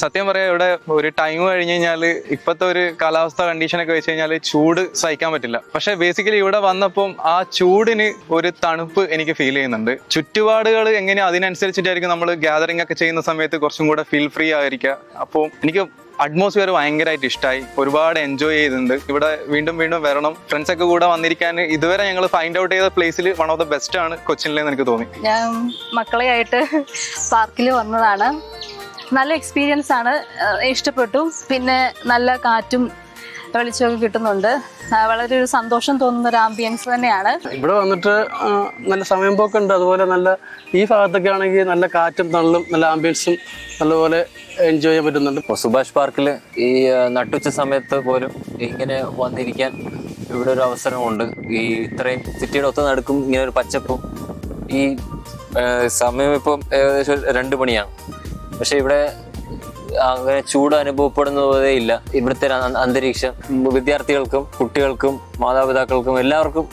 സത്യം പറയാം ഇവിടെ ഒരു ടൈം കഴിഞ്ഞ് കഴിഞ്ഞാൽ ഇപ്പോഴത്തെ ഒരു കാലാവസ്ഥ കണ്ടീഷനൊക്കെ വെച്ച് കഴിഞ്ഞാൽ ചൂട് സഹിക്കാൻ പറ്റില്ല. പക്ഷെ ബേസിക്കലി ഇവിടെ വന്നപ്പം ആ ചൂടിന് ഒരു തണുപ്പ് എനിക്ക് ഫീൽ ചെയ്യുന്നുണ്ട്. ചുറ്റുപാടുകൾ എങ്ങനെയാ അതിനനുസരിച്ചിട്ടായിരിക്കും നമ്മൾ ഗ്യാതറിംഗ് ഒക്കെ ചെയ്യുന്ന സമയത്ത് കുറച്ചും കൂടെ ഫീൽ ഫ്രീ ആയിരിക്കുക. അപ്പോൾ എനിക്ക് അറ്റ്മോസ്ഫിയർ ഭയങ്കരമായിട്ട് ഇഷ്ടമായി ഒരുപാട് എൻജോയ് ചെയ്തിട്ടുണ്ട്. ഇവിടെ വീണ്ടും വീണ്ടും വരണം. ഫ്രണ്ട്സ് ഒക്കെ കൂടെ വന്നിരിക്കാൻ ഇതുവരെ ഞങ്ങൾ ഫൈൻഡ് ഔട്ട് ചെയ്ത പ്ലേസിൽ വൺ ഓഫ് ദ ബെസ്റ്റ് ആണ് കൊച്ചിനിലെന്ന് എനിക്ക് തോന്നി. ഞാൻ മക്കളെയായിട്ട് പാർക്കിൽ വന്നതാണ്. നല്ല എക്സ്പീരിയൻസ് ആണ്. ഇഷ്ടപ്പെട്ടു. പിന്നെ നല്ല കാറ്റും വെളിച്ചമൊക്കെ കിട്ടുന്നുണ്ട്. വളരെ ഒരു സന്തോഷം തോന്നുന്ന ഒരു ആംബിയൻസ് തന്നെയാണ്. ഇവിടെ വന്നിട്ട് നല്ല സമയം പോക്കുണ്ട്. അതുപോലെ നല്ല ഈ ഭാഗത്തൊക്കെ ആണെങ്കിൽ നല്ല കാറ്റും തണലും നല്ല ആംബിയൻസും നല്ലപോലെ എൻജോയ് ചെയ്യാൻ പറ്റുന്നുണ്ട്. ഇപ്പോൾ സുഭാഷ് പാർക്കിൽ ഈ നട്ടുച്ച സമയത്ത് പോലും ഇങ്ങനെ വന്നിരിക്കാൻ ഇവിടെ ഒരു അവസരമുണ്ട്. ഈ ഇത്രയും സിറ്റിയുടെ ഒത്ത നടക്കും ഇങ്ങനെ ഒരു പച്ചപ്പും ഈ സമയം ഇപ്പം ഏകദേശം ഒരു രണ്ട് മണിയാണ്. പക്ഷെ ഇവിടെ അങ്ങനെ ചൂട് അനുഭവപ്പെടുന്നതേ ഇല്ല. ഇവിടുത്തെ അന്തരീക്ഷം. വിദ്യാർത്ഥികൾക്കും കുട്ടികൾക്കും മാതാപിതാക്കൾക്കും എല്ലാവർക്കും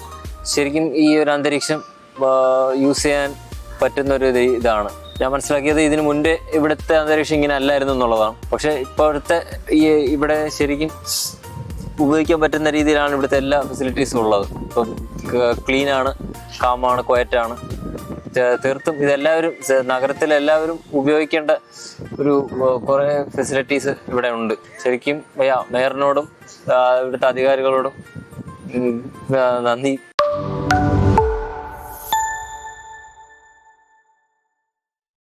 ശരിക്കും ഈ ഒരു അന്തരീക്ഷം യൂസ് ചെയ്യാൻ പറ്റുന്ന ഒരു ഇത് ഇതാണ്. ഞാൻ മനസ്സിലാക്കിയത് ഇതിനു മുൻപേ ഇവിടുത്തെ അന്തരീക്ഷം ഇങ്ങനെ അല്ലായിരുന്നു എന്നുള്ളതാണ്. പക്ഷെ ഇപ്പോഴത്തെ ഈ ഇവിടെ ശരിക്കും ഉപയോഗിക്കാൻ പറ്റുന്ന രീതിയിലാണ് ഇവിടുത്തെ എല്ലാ ഫെസിലിറ്റീസും ഉള്ളത്. ഇപ്പം ക്ലീനാണ് കാമാണ് ക്വയറ്റാണ് തീർത്തും ഇതെല്ലാവരും നഗരത്തിലെല്ലാവരും ഉപയോഗിക്കേണ്ട ഒരു കുറേ ഫെസിലിറ്റീസ് ഇവിടെ ഉണ്ട്. ശരിക്കും മേയറിനോടും ഇവിടുത്തെ അധികാരികളോടും നന്ദി.